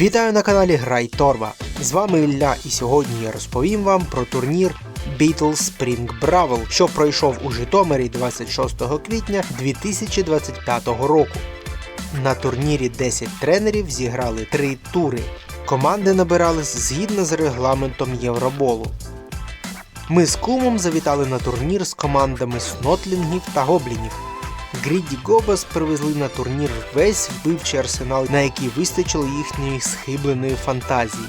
Вітаю на каналі Грай Торба. З вами Ілля, і сьогодні я розповім вам про турнір Beatles Spring Brawl, що пройшов у Житомирі 26 квітня 2025 року. На турнірі 10 тренерів зіграли 3 тури. Команди набирались згідно з регламентом Євроболу. Ми з кумом завітали на турнір з командами снотлінгів та гоблінів. Гріді Гобас привезли на турнір весь вбивчий арсенал, на який вистачило їхньої схибленої фантазії.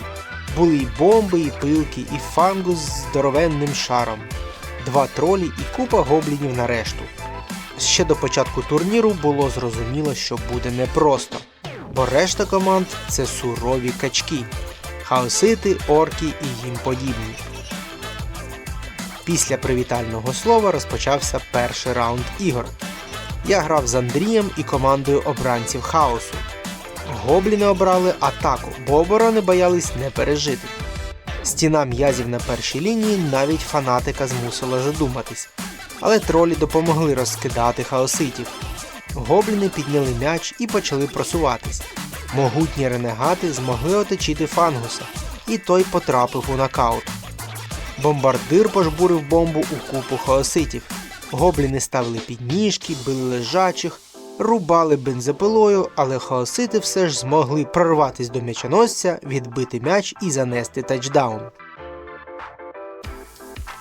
Були і бомби, і пилки, і фангус з здоровенним шаром, два тролі і купа гоблінів на решту. Ще до початку турніру було зрозуміло, що буде непросто, бо решта команд це сурові качки, хаосити, орки і їм подібні. Після привітального слова розпочався перший раунд ігор. Я грав з Андрієм і командою обранців хаосу. Гобліни обрали атаку, бо оборони боялись не пережити. Стіна м'язів на першій лінії навіть фанатика змусила задуматись, але тролі допомогли розкидати хаоситів. Гобліни підняли м'яч і почали просуватись. Могутні ренегати змогли оточити фангуса, і той потрапив у нокаут. Бомбардир пожбурив бомбу у купу хаоситів. Гобліни ставили підніжки, били лежачих, рубали бензопилою, але хаосити все ж змогли прорватися до м'ячоносця, відбити м'яч і занести тачдаун.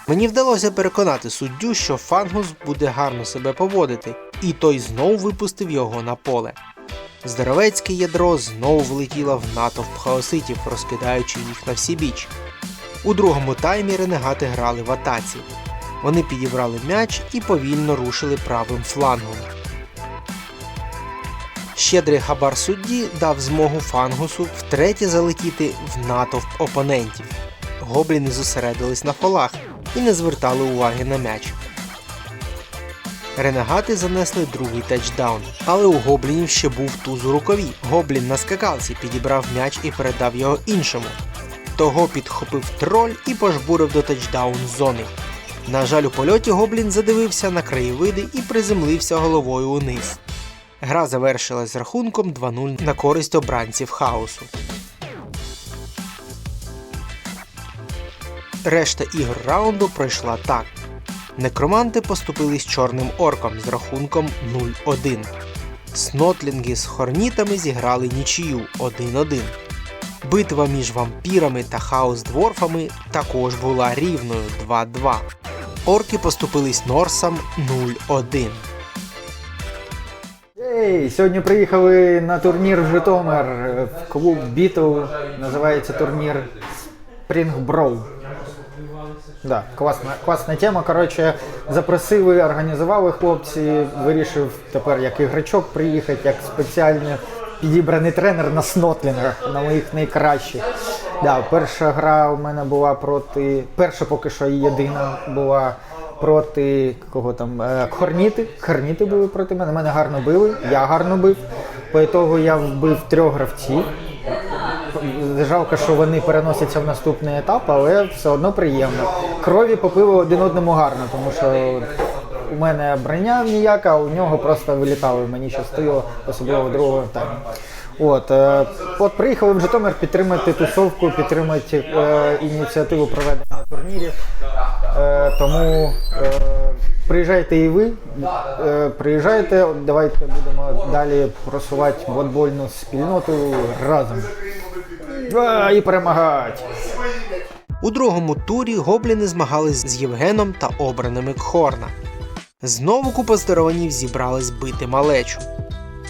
Мені вдалося переконати суддю, що фангус буде гарно себе поводити, і той знов випустив його на поле. Здоровецьке ядро знову влетіло в натовп хаоситів, розкидаючи їх на всі біч. У другому таймі ренегати грали в атаці. Вони підібрали м'яч і повільно рушили правим флангом. Щедрий хабар судді дав змогу фангусу втретє залетіти в натовп опонентів. Гобліни зосередились на фолах і не звертали уваги на м'яч. Ренегати занесли другий тачдаун, але у гоблінів ще був туз у рукаві. Гоблін на скакалці підібрав м'яч і передав його іншому. Того підхопив троль і пожбурив до тачдаун зони. На жаль, у польоті Гоблін задивився на краєвиди і приземлився головою униз. Гра завершилась з рахунком 2-0 на користь обранців хаосу. Решта ігор раунду пройшла так. Некроманти поступились чорним орком з рахунком 0-1. Снотлінги з хорнітами зіграли нічию 1-1. Битва між вампірами та хаос-дворфами також була рівною 2-2. Орки поступились Норсам 0-1. Ей, сьогодні приїхали на турнір в Житомир в клуб Бітл. Називається турнір Brawl. Да, класна, класна тема. Коротше, запросили, організували хлопці. Вирішив тепер як іграчок приїхати, як спеціально підібраний тренер на снотлінгах, на моїх найкращих. Да, перша гра у мене була проти. Перша поки що єдина була проти кого там? Е, Хорніти. Хорніти були проти мене. Мене гарно били, я гарно бив. По ітогу я вбив трьох гравців. Жалко, що вони переносяться в наступний етап, але все одно приємно. Крові попили один одному гарно, тому що у мене броня ніяка, у нього просто вилітали. Мені щастило, особливо в другому таймі. От, е, от приїхали в Житомир підтримати тусовку, підтримати е, ініціативу проведення турнірів. Е, тому е, приїжджайте і ви, е, приїжджайте, давайте будемо далі просувати футбольну спільноту разом. А, і перемагати! У другому турі гобліни змагались з Євгеном та обраними Кхорна. Знову купа здорованів зібрались бити малечу.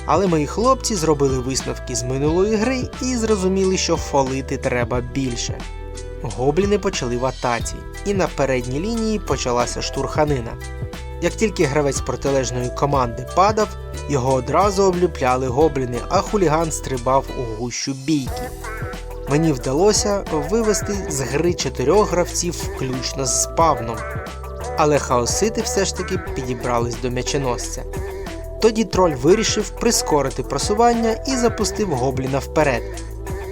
Але мої хлопці зробили висновки з минулої гри і зрозуміли, що фолити треба більше. Гобліни почали в атаці, і на передній лінії почалася штурханина. Як тільки гравець протилежної команди падав, його одразу облюпляли гобліни, а хуліган стрибав у гущу бійки. Мені вдалося вивести з гри чотирьох гравців включно з спавном. Але хаосити все ж таки підібрались до м'яченосця. Тоді троль вирішив прискорити просування і запустив гобліна вперед.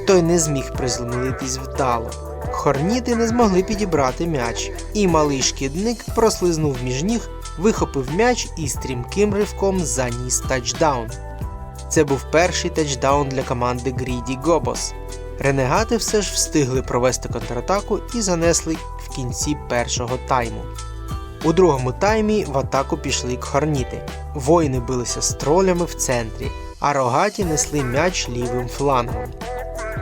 Той не зміг приземлитись вдало. Хорніти не змогли підібрати м'яч, і малий шкідник прослизнув між ніг, вихопив м'яч і стрімким ривком заніс тачдаун. Це був перший тачдаун для команди Гріді Гобос. Ренегати все ж встигли провести контратаку і занесли в кінці першого тайму. У другому таймі в атаку пішли кхорніти. Воїни билися з тролями в центрі, а рогаті несли м'яч лівим флангом.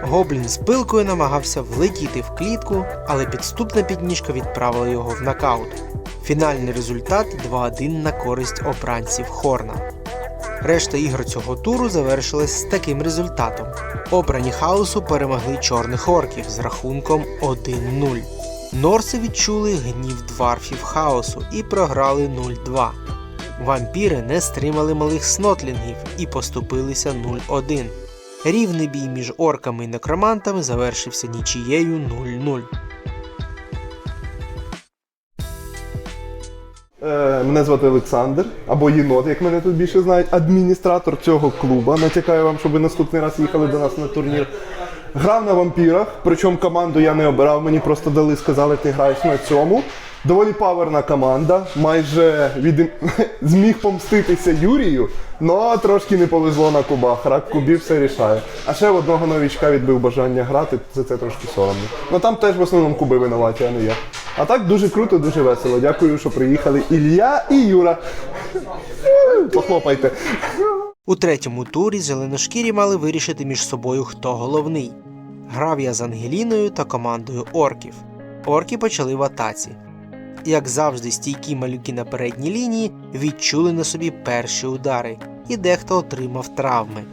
Гоблін з пилкою намагався влетіти в клітку, але підступна підніжка відправила його в нокаут. Фінальний результат 2-1 на користь обранців Хорна. Решта ігор цього туру завершилась з таким результатом. Обрані хаосу перемогли чорних орків з рахунком 1-0. Норси відчули гнів дварфів хаосу і програли 0-2. Вампіри не стримали малих снотлінгів і поступилися 0-1. Рівний бій між орками і некромантами завершився нічією 0-0. Е, Мене звати Олександр, або єнот, як мене тут більше знають, адміністратор цього клуба. Натякаю вам, щоб ви наступний раз їхали до нас на турнір. Грав на вампірах, причому команду я не обирав, мені просто дали, сказали, ти граєш на цьому. Доволі паверна команда, майже від... зміг помститися Юрію, але трошки не повезло на кубах. Рак кубів все рішає. А ще в одного новічка відбив бажання грати, за це трошки соромно. Ну там теж в основному куби винуваті, а не я. А так дуже круто, дуже весело. Дякую, що приїхали Ілля і Юра. Похлопайте. У третьому турі зеленошкірі мали вирішити між собою, хто головний. Грав я з Ангеліною та командою орків. Орки почали в атаці. Як завжди, стійкі малюки на передній лінії відчули на собі перші удари, і дехто отримав травми.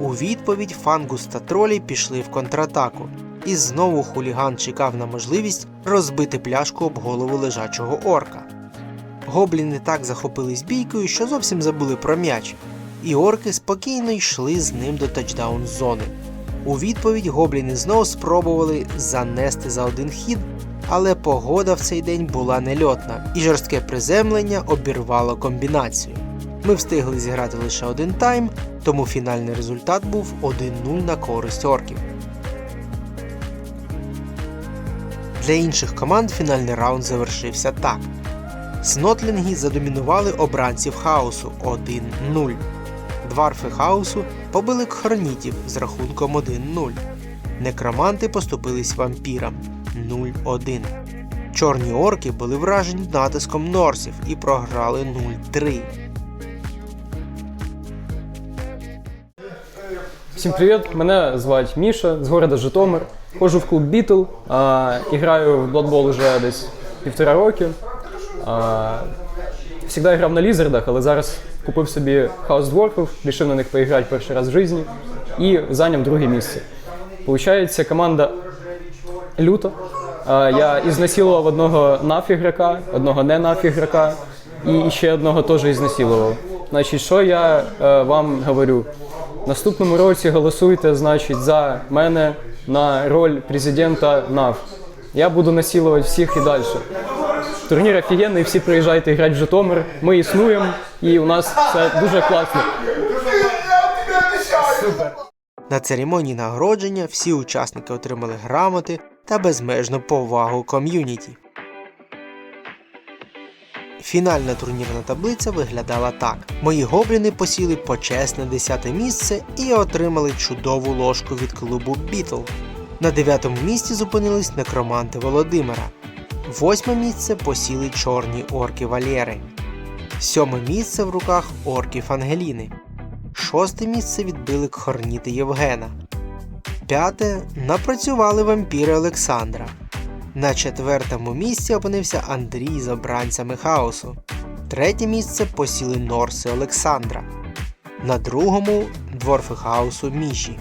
У відповідь фангус та тролі пішли в контратаку, і знову хуліган чекав на можливість розбити пляшку об голову лежачого орка. Гобліни так захопились бійкою, що зовсім забули про м'яч, і орки спокійно йшли з ним до тачдаун зони. У відповідь гобліни знову спробували занести за один хід, але погода в цей день була нельотна, і жорстке приземлення обірвало комбінацію. Ми встигли зіграти лише один тайм, тому фінальний результат був 1-0 на користь орків. Для інших команд фінальний раунд завершився так. Снотлінги задомінували обранців хаосу 1-0. Дварфи хаосу побили кхорнітів з рахунком 1-0. Некроманти поступились вампірам 0-1. Чорні орки були вражені натиском норсів і програли 0-3. Всім привіт! Мене звати Міша з города Житомир. Ходжу в клуб Бітл а, і граю в Bowl вже десь півтора роки. А, грав на лізардах, але зараз купив собі Dwarfів, вирішив на них поіграти перший раз в житті і зайняв друге місце. Получається, команда люто. Я ізнасилував одного наф ігрока, одного не наф ігрока і ще одного теж ізнасилував. Значить, що я е, вам говорю? Наступному році голосуйте, значить, за мене на роль президента НАВ. Я буду насилувати всіх і далі. Турнір офігенний, всі приїжджайте грати в Житомир. Ми існуємо і у нас все дуже класно. На церемонії нагородження всі учасники отримали грамоти та безмежну повагу ком'юніті. Фінальна турнірна таблиця виглядала так: мої гобліни посіли почесне 10 місце і отримали чудову ложку від клубу Бітл. На дев'ятому місці зупинились некроманти Володимира. Восьме місце посіли чорні орки Валєри. Сьоме місце в руках орків Ангеліни. Шосте місце відбили кхорніти Євгена. П'яте напрацювали вампіри Олександра. На четвертому місці опинився Андрій з обранцями хаосу. Третє місце посіли Норси Олександра. На другому дворфи хаосу Міші.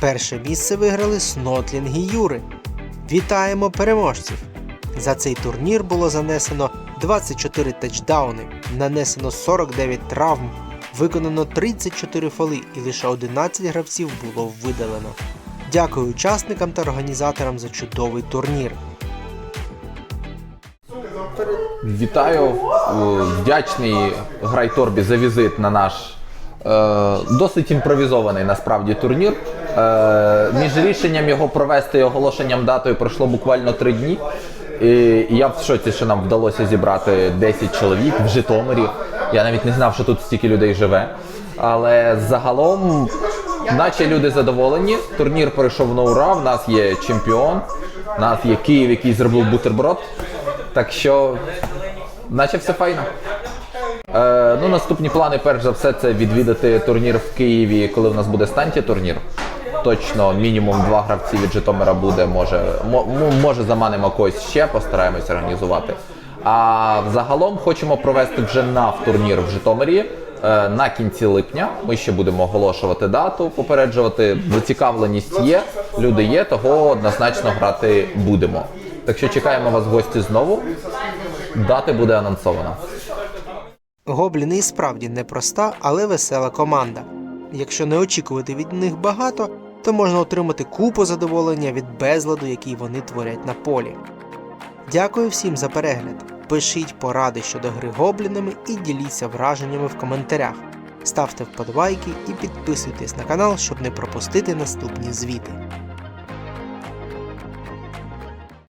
Перше місце виграли Снотлінги Юри. Вітаємо переможців! За цей турнір було занесено 24 тачдауни, нанесено 49 травм, виконано 34 фоли і лише 11 гравців було видалено. Дякую учасникам та організаторам за чудовий турнір. Вітаю, Е, вдячний Грайторбі за візит на наш е, досить імпровізований насправді турнір. Е, між рішенням його провести і оголошенням датою пройшло буквально три дні. І я в шоці, що нам вдалося зібрати 10 чоловік в Житомирі. Я навіть не знав, що тут стільки людей живе. Але загалом, наче люди задоволені. Турнір пройшов на ура. В нас є чемпіон, в нас є Київ, який зробив бутерброд. Так що, наче все файно. Е, ну, наступні плани, перш за все, це відвідати турнір в Києві, коли в нас буде станті турнір. Точно мінімум два гравці від Житомира буде. Може, мо- мо- може заманимо когось ще, постараємось організувати. А загалом хочемо провести вже нав турнір в Житомирі е, на кінці липня. Ми ще будемо оголошувати дату, попереджувати. Зацікавленість є, люди є, того однозначно грати будемо. Так що чекаємо вас в гості знову. Дати буде анонсована. Гобліни і справді непроста, але весела команда. Якщо не очікувати від них багато, то можна отримати купу задоволення від безладу, який вони творять на полі. Дякую всім за перегляд. Пишіть поради щодо гри гоблінами і діліться враженнями в коментарях. Ставте вподобайки і підписуйтесь на канал, щоб не пропустити наступні звіти.